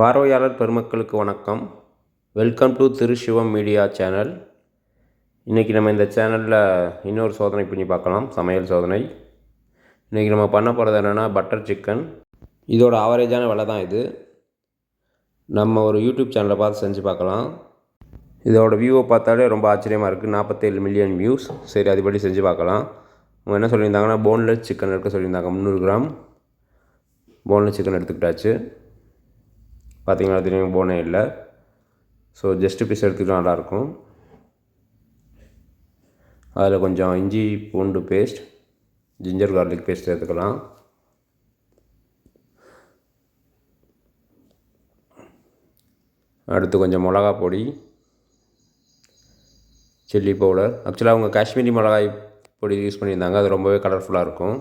பார்வையாளர் பெருமக்களுக்கு வணக்கம். Welcome to Thiru Sivam media channel இன்றைக்கி நம்ம இந்த சேனலில் இன்னொரு சோதனை பண்ணி பார்க்கலாம் சமையல் சோதனை. இன்றைக்கி நம்ம பண்ண போகிறது என்னென்னா பட்டர் சிக்கன் இதோட ஆவரேஜான விலை தான் இது. நம்ம ஒரு யூடியூப் சேனலை பார்த்து செஞ்சு பார்க்கலாம். இதோட வியூவை பார்த்தாலே ரொம்ப ஆச்சரியமாக இருக்குது நாற்பத்தேழு மில்லியன் வியூஸ் சரி அதுபடி செஞ்சு பார்க்கலாம். அவங்க என்ன சொல்லியிருந்தாங்கன்னா போன்லெஸ் சிக்கன் எடுக்க சொல்லியிருந்தாங்க முந்நூறு கிராம். Boneless chicken எடுத்துக்கிட்டாச்சு. பார்த்தீங்கன்னா தெரியும் போனே இல்லை. ஸோ ஜஸ்ட்டு பீஸ் எடுத்துக்கிட்டா நல்லாயிருக்கும் அதில் கொஞ்சம் இஞ்சி பூண்டு பேஸ்ட் ஜிஞ்சர் கார்லிக் பேஸ்ட் எடுத்துக்கலாம். அடுத்து கொஞ்சம் மிளகா பொடி சில்லி பவுடர் ஆக்சுவலாக அவங்க காஷ்மீரி மிளகாய் பொடி யூஸ் பண்ணியிருந்தாங்க. அது ரொம்பவே கலர்ஃபுல்லாக இருக்கும்.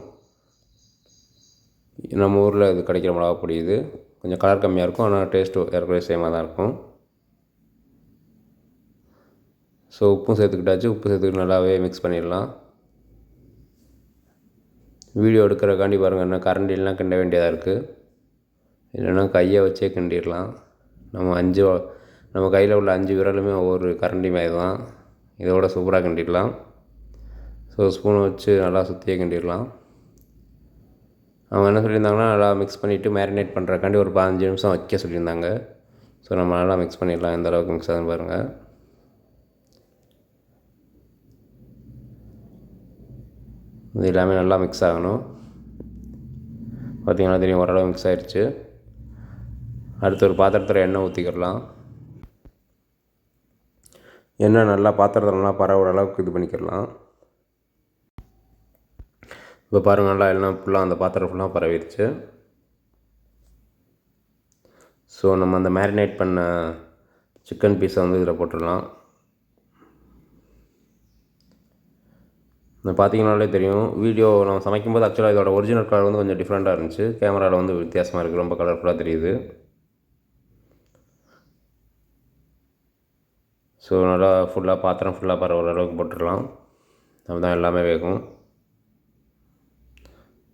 நம்ம ஊரில் இது கிடைக்கிற மிளகா பொடி இது. கொஞ்சம் கலர் கம்மியாக இருக்கும் ஆனால் டேஸ்ட்டு ஏற்கனவே சேமாக தான் இருக்கும். ஸோ உப்பும் சேர்த்துக்கிட்டாச்சு. உப்பு சேர்த்துக்கிட்டு நல்லாவே மிக்ஸ் பண்ணிடலாம். வீடியோ எடுக்கிறக்காண்டி பாருங்கள் என்ன கரண்டிலாம் கிண்ட வேண்டியதாக இருக்குது இல்லைன்னா கையை வச்சே கிண்டிடலாம். நம்ம அஞ்சு நம்ம கையில் உள்ள அஞ்சு விரலுமே ஒவ்வொரு கரண்டி மாதிரி தான். இதோட சூப்பராக கிண்டிடலாம். ஸோ ஸ்பூனை வச்சு நல்லா சுற்றியே கிண்டிடலாம். அவங்க என்ன சொல்லியிருந்தாங்கன்னா நல்லா மிக்ஸ் பண்ணிவிட்டு மேரினேட் பண்ணுறக்காண்டி ஒரு பதினஞ்சு நிமிஷம் வைக்க சொல்லியிருந்தாங்க. ஸோ நம்ம நல்லா மிக்ஸ் பண்ணிடலாம். எந்த அளவுக்கு மிக்ஸ் ஆகுதுன்னு பாருங்கள் இது எல்லாமே நல்லா மிக்ஸ் ஆகணும். பார்த்திங்கன்னா தெரியும் ஓரளவு மிக்ஸ் ஆகிடுச்சு அடுத்து ஒரு பாத்திரத்தில் எண்ணெய் ஊற்றிக்கிடலாம் எண்ணெய் நல்லா பாத்திரத்தில் நல்லா பரவுற அளவுக்கு இது பண்ணிக்கிடலாம். இப்போ பாருங்கள் நல்லா எல்லாம் ஃபுல்லாக அந்த பாத்திரம் ஃபுல்லாக பரவிடுச்சு ஸோ நம்ம அந்த மேரினேட் பண்ண சிக்கன் பீஸை வந்து இதில் போட்டுடலாம். இந்த பார்த்தீங்கனாலே தெரியும் வீடியோ நம்ம சமைக்கும்போது ஆக்சுவலாக இதோட ஒரிஜினல் கலர் வந்து கொஞ்சம் டிஃப்ரெண்ட்டாக இருந்துச்சு. கேமராவில் வந்து வித்தியாசமாக இருக்குது ரொம்ப கலர்ஃபுல்லாக தெரியுது. ஸோ நல்லா ஃபுல்லாக பாத்திரம் ஃபுல்லாக பரவுகிற அளவுக்கு போட்டுடலாம். அப்போ தான் எல்லாமே வேகும்.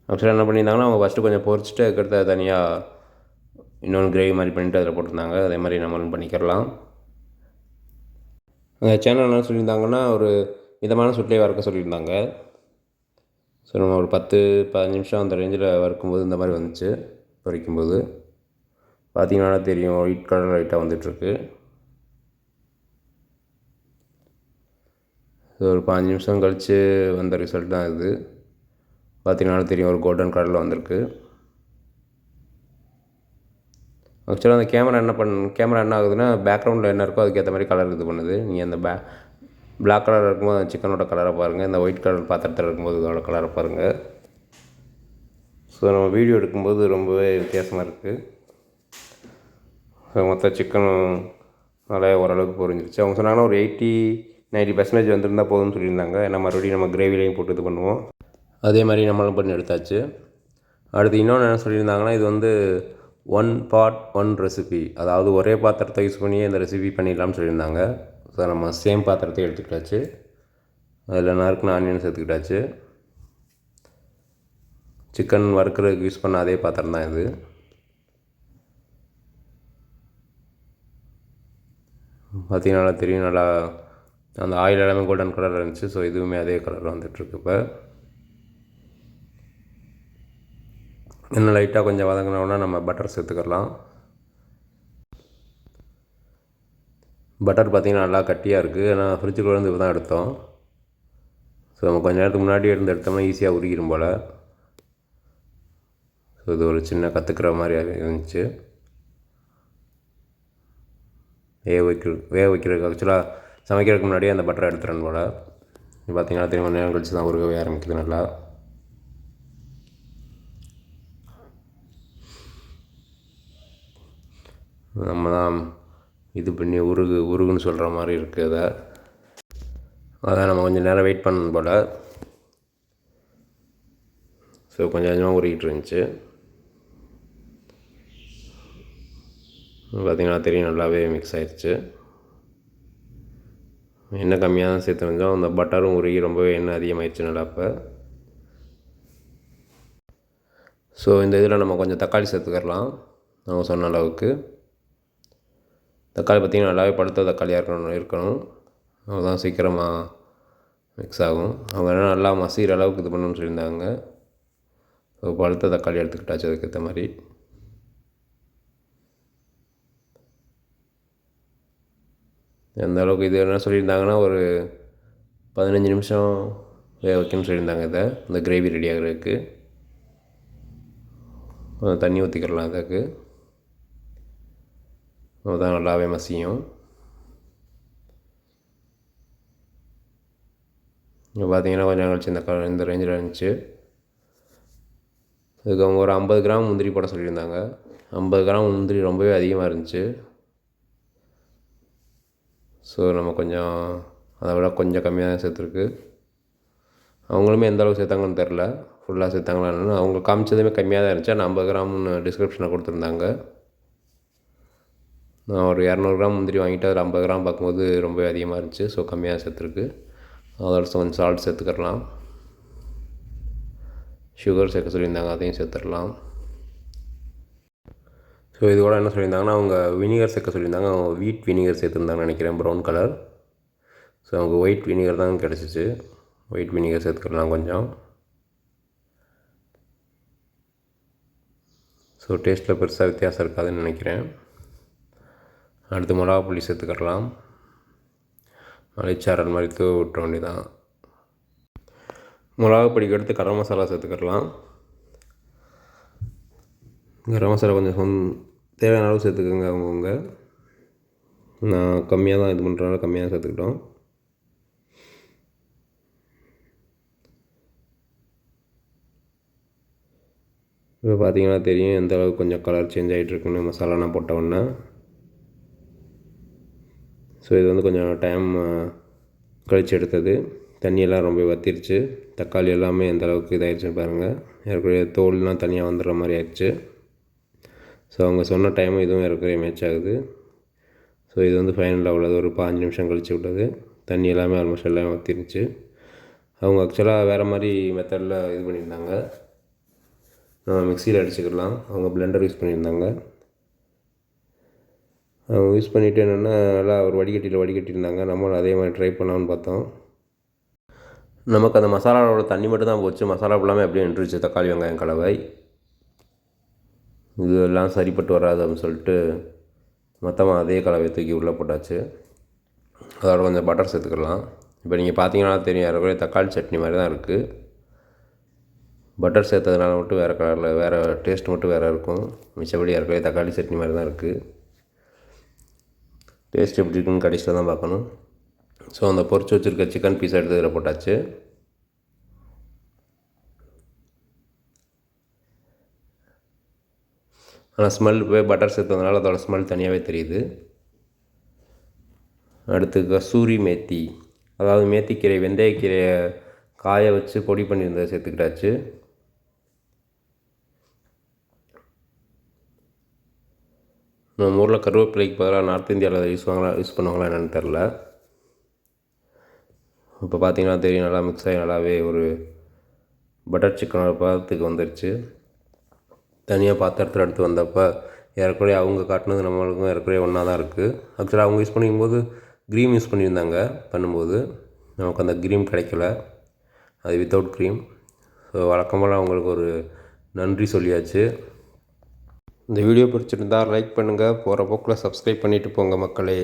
ஆக்சுவலாக என்ன பண்ணியிருந்தாங்கன்னா அவங்க ஃபஸ்ட்டு கொஞ்சம் பொறிச்சிட்டு அதுக்கடுத்து அதை தனியாக இன்னொன்று கிரேவி மாதிரி பண்ணிவிட்டு அதில் போட்டிருந்தாங்க. அதே மாதிரி நம்மளும் பண்ணிக்கிறலாம். அந்த சேனல் என்ன சொல்லியிருந்தாங்கன்னா ஒரு மிதமான சுட்டிலே வறுக்க சொல்லியிருந்தாங்க. ஸோ நம்ம ஒரு பத்து பதினஞ்சு நிமிஷம் அந்த ரேஞ்சில் வறுக்கும்போது இந்த மாதிரி வந்துச்சு பொறிக்கும்போது. பார்த்தீங்கன்னா தெரியும் ஒயிட் கலர் லைட்டாக வந்துட்டுருக்கு. ஸோ ஒரு பாஞ்சு நிமிஷம் கழித்து வந்த ரிசல்ட் தான் இது. பார்த்தீங்கன்னா தெரியும் ஒரு கோல்டன் கலரில் வந்திருக்கு. ஆக்சுவலாக அந்த கேமரா என்ன பண் கேமரா என்ன ஆகுதுன்னா பேக்ரவுண்டில் என்ன இருக்கோ அதுக்கேற்ற மாதிரி கலர் இது பண்ணுது. நீங்கள் அந்த பே பிளாக் கலர் இருக்கும்போது அந்த சிக்கனோட கலரை பாருங்கள் இந்த ஒயிட் கலர் பாத்திரத்தில் இருக்கும்போது இதோட கலரை பாருங்கள் ஸோ நம்ம வீடியோ எடுக்கும்போது ரொம்பவே வித்தியாசமாக இருக்குது ஸோ மொத்த சிக்கனும் நல்லா ஓரளவுக்கு புரிஞ்சிருச்சு. அவங்க சொன்னாங்கன்னா ஒரு எயிட்டி நைன்ட்டி பர்சன்டேஜ் வந்திருந்தால் போதும்னு சொல்லியிருந்தாங்க. ஏன்னா மறுபடியும் நம்ம கிரேவிலையும் போட்டு இது பண்ணுவோம். அதே மாதிரி நம்மளும் பண்ணி எடுத்தாச்சு. அடுத்து இன்னொன்று என்ன சொல்லியிருந்தாங்கன்னா இது வந்து ஒன் பார்ட் ஒன் ரெசிபி அதாவது ஒரே பாத்திரத்தை யூஸ் பண்ணியே இந்த ரெசிபி பண்ணிடலாம்னு சொல்லியிருந்தாங்க. ஸோ நம்ம சேம் பாத்திரத்தை எடுத்துக்கிட்டாச்சு. அதில் நறுக்குன ஆனியன் சேர்த்துக்கிட்டாச்சு. சிக்கன் வறுக்கிறதுக்கு யூஸ் பண்ண அதே பாத்திரம் தான் இது. பார்த்தீங்கன்னா தெரியும். நல்லா அந்த ஆயில் எல்லாமே கோல்டன் கலர் இருந்துச்சு. ஸோ இதுவுமே அதே கலர் வந்துட்டுருக்கு இப்போ. இன்னும் லைட்டாக கொஞ்சம் வதங்கினோன்னா நம்ம பட்டர் சேர்த்துக்கலாம் பட்டர் பார்த்திங்கன்னா நல்லா கட்டியாக இருக்குது ஆனால் ஃப்ரிட்ஜுக்குள்ளேருந்து தான் எடுத்தோம். ஸோ நம்ம கொஞ்சம் நேரத்துக்கு முன்னாடி இருந்து எடுத்தோம்னா ஈஸியாக உருகிடும் போல். ஸோ இது ஒரு சின்ன கற்றுக்கிற மாதிரி இருந்துச்சு. வேக வைக்க வேக வைக்கிறதுக்கு ஆக்சுவலாக சமைக்கிறதுக்கு முன்னாடியே அந்த பட்டரை எடுத்துறேன் போல். பார்த்தீங்கன்னா திரும்ப நேரம் கழிச்சு தான் உருகவே ஆரம்பிக்குது நல்லா. நம்ம தான் இது பண்ணி உருகு உருகுன்னு சொல்கிற மாதிரி இருக்குது அதை அதான் நம்ம கொஞ்சம் நேரம் வெயிட் பண்ணணும் போல். ஸோ கொஞ்சம் கொஞ்சமாக உருகிட்டு இருந்துச்சு. பார்த்திங்கன்னா தெரியும் நல்லாவே மிக்ஸ் ஆயிடுச்சு எண்ணெய் கம்மியாக தான் சேர்த்து வந்தோம். அந்த பட்டரும் உருகி ரொம்பவே எண்ணெய் அதிகமாகிடுச்சு நல்லா இப்போ ஸோ இந்த இதில் நம்ம கொஞ்சம் தக்காளி சேர்த்துக்கலாம் நம்ம சொன்ன அளவுக்கு. தக்காளி பார்த்திங்கன்னா நல்லாவே பழுத்த தக்காளியாக இருக்கணும் இருக்கணும். தான் சீக்கிரமாக மிக்ஸ் ஆகும். அவங்க என்ன நல்லா மசிகிற அளவுக்கு இது பண்ணணும்னு சொல்லியிருந்தாங்க. ஸோ பழுத்த தக்காளி எடுத்துக்கிட்டாச்சு அதுக்கேற்ற மாதிரி. எந்த அளவுக்கு இது என்ன சொல்லியிருந்தாங்கன்னா ஒரு பதினஞ்சு நிமிஷம் வேக வைக்கணும்னு சொல்லியிருந்தாங்க இதை. இந்த கிரேவி ரெடி ஆகிறதுக்கு. கொஞ்சம் தண்ணி ஊற்றிக்கிடலாம் அதுக்கு அதுதான் நல்லாவே மசியும் இங்கே பார்த்தீங்கன்னா கொஞ்சம் கழிச்சு இந்த கலர் இந்த ரேஞ்சில் இருந்துச்சு இதுக்கு அவங்க ஒரு ஐம்பது கிராம் முந்திரி போட சொல்லியிருந்தாங்க ஐம்பது கிராம் முந்திரி ரொம்பவே அதிகமாக இருந்துச்சு ஸோ நம்ம கொஞ்சம் அதை விட கொஞ்சம் கம்மியாக தான் சேர்த்துருக்கு அவங்களுமே எந்த அளவுக்கு சேர்த்தாங்கன்னு தெரில ஃபுல்லாக சேர்த்தாங்களான்னு அவங்க காமிச்சதுமே கம்மியாக தான் இருந்துச்சு ஆனால் ஐம்பது கிராம்னு டிஸ்கிரிப்ஷனில் கொடுத்துருந்தாங்க நான் ஒரு இரநூறு கிராம் முந்திரி வாங்கிட்டு அதில் ஐம்பது கிராம் பார்க்கும்போது ரொம்பவே அதிகமாக இருந்துச்சு. ஸோ கம்மியாக சேர்த்துருக்கு. அதோட கொஞ்சம் சால்ட் சேர்த்துக்கிடலாம் சுகர் சேர்க்க சொல்லியிருந்தாங்க அதையும் சேர்த்துடலாம். ஸோ இது கூட என்ன சொல்லியிருந்தாங்கன்னா அவங்க வினிகர் சேர்க்க சொல்லியிருந்தாங்க. அவங்க வீட் வினிகர் சேர்த்துருந்தாங்கன்னு நினைக்கிறேன் ப்ரௌன் கலர் ஸோ அவங்க ஒயிட் வினிகர் தான் கிடச்சிச்சு. ஒயிட் வினிகர் சேர்த்துக்கலாம் கொஞ்சம். ஸோ டேஸ்ட்டில் பெருசாக வித்தியாசம் இருக்காதுன்னு நினைக்கிறேன். அடுத்து மிளகா புளி சேர்த்துக்கிடலாம் மலைச்சாரல் மாதிரி தூவ விட்ட வேண்டியதான் மிளகா பொடிக்கு அடுத்து கரம் மசாலா சேர்த்துக்கிடலாம் கரம் மசாலா கொஞ்சம் சொந் தேவையான அளவு சேர்த்துக்கோங்க அவங்கவுங்க நான் கம்மியாக தான் இது பண்ணுறனால கம்மியாக சேர்த்துக்கிட்டோம். இப்போ பார்த்தீங்கன்னா தெரியும் எந்த அளவுக்கு கொஞ்சம் கலர் சேஞ்ச் ஆகிட்டுருக்குன்னு மசாலாலாம் போட்ட உடனே. ஸோ இது வந்து கொஞ்சம் டைம் கழித்து எடுத்தது. தண்ணியெல்லாம் ரொம்ப வத்திருச்சு. தக்காளி எல்லாமே எந்த அளவுக்கு இதாகிடுச்சுன்னு பாருங்கள் ஏற்கனவே தோல்லாம் தனியாக வந்துடுற மாதிரி ஆயிடுச்சு. ஸோ அவங்க சொன்ன டைமும் இதுவும் ஏற்கனவே மேட்ச் ஆகுது. ஸோ இது வந்து ஃபைனலாக உள்ளது. ஒரு பாஞ்சு நிமிஷம் கழித்து விட்டது தண்ணி எல்லாமே ஆல்மோஸ்ட் எல்லாமே வத்திருச்சு. அவங்க ஆக்சுவலாக வேறு மாதிரி மெத்தடில் இது பண்ணியிருந்தாங்க. நம்ம மிக்சியில் அடிச்சுக்கலாம். அவங்க பிளெண்டர் யூஸ் பண்ணியிருந்தாங்க. யூஸ் பண்ணிவிட்டு என்னென்னா நல்லா ஒரு வடிகட்டியில் வடிகட்டியிருந்தாங்க. நம்மளும் அதே மாதிரி ட்ரை பண்ணலாம்னு பார்த்தோம். நமக்கு அந்த மசாலாவோட தண்ணி மட்டும் தான் போச்சு. மசாலா ஃபுல்லாமே அப்படியே நின்றுச்சு தக்காளி வெங்காயம் கலவை. இதெல்லாம் சரிப்பட்டு வராது அப்படின்னு சொல்லிட்டு மொத்தமாக அதே கலவையை தூக்கி உள்ளே போட்டாச்சு. அதோட கொஞ்சம் பட்டர் சேர்த்துக்கலாம். இப்போ நீங்கள் பார்த்தீங்கன்னா தெரியும் ஏறக்குறைய தக்காளி சட்னி மாதிரி தான் இருக்குது பட்டர் சேர்த்ததுனால மட்டும் வேறு கலரில் வேறு டேஸ்ட் மட்டும் வேறு இருக்கும். மிச்சப்படி ஏற்கனவே தக்காளி சட்னி மாதிரி தான் இருக்குது டேஸ்ட் எப்படி இருக்குன்னு கடைசியில் தான் பார்க்கணும். ஸோ அந்த பொறிச்சு வச்சுருக்க சிக்கன் பீஸ் எடுத்து இதில் போட்டாச்சு. ஆனால் ஸ்மெல் போய் பட்டர் சேர்த்ததுனால அதோட ஸ்மெல் தனியாகவே தெரியுது. அடுத்து கசூரி மேத்தி. அதாவது மேத்திக்கீரை வெந்தயக்கீரையை காய வச்சு பொடி பண்ணியிருந்ததை சேர்த்துக்கிட்டாச்சு. நம்ம ஊரில் கருவேப்பிலைக்கு பதிலாக நார்த் இந்தியாவில் யூஸ் வாங்கலாம் யூஸ் பண்ணுவாங்களா என்னென்னு தெரில இப்போ பார்த்தீங்கன்னா தெரியும் நல்லா மிக்ஸ் ஆகி நல்லாவே ஒரு பட்டர் சிக்கனோட பதத்துக்கு வந்துருச்சு. தனியாக பாத்திரத்தில் எடுத்து வந்தப்போ ஏறக்குறைய அவங்க காட்டினது நம்மளுக்கும் ஏறக்குறைய ஒன்றா தான் இருக்குது ஆக்சுவலாக அவங்க யூஸ் பண்ணிக்கும்போது க்ரீம் யூஸ் பண்ணியிருந்தாங்க பண்ணும்போது. நமக்கு அந்த க்ரீம் கிடைக்கல. அது வித்தவுட் க்ரீம் ஸோ வழக்கமாக அவங்களுக்கு ஒரு நன்றி சொல்லியாச்சு. இந்த வீடியோ பிடிச்சிருந்தால் லைக் பண்ணுங்கள் போகிற போக்கில் சப்ஸ்கிரைப் பண்ணிவிட்டு போங்க மக்களே.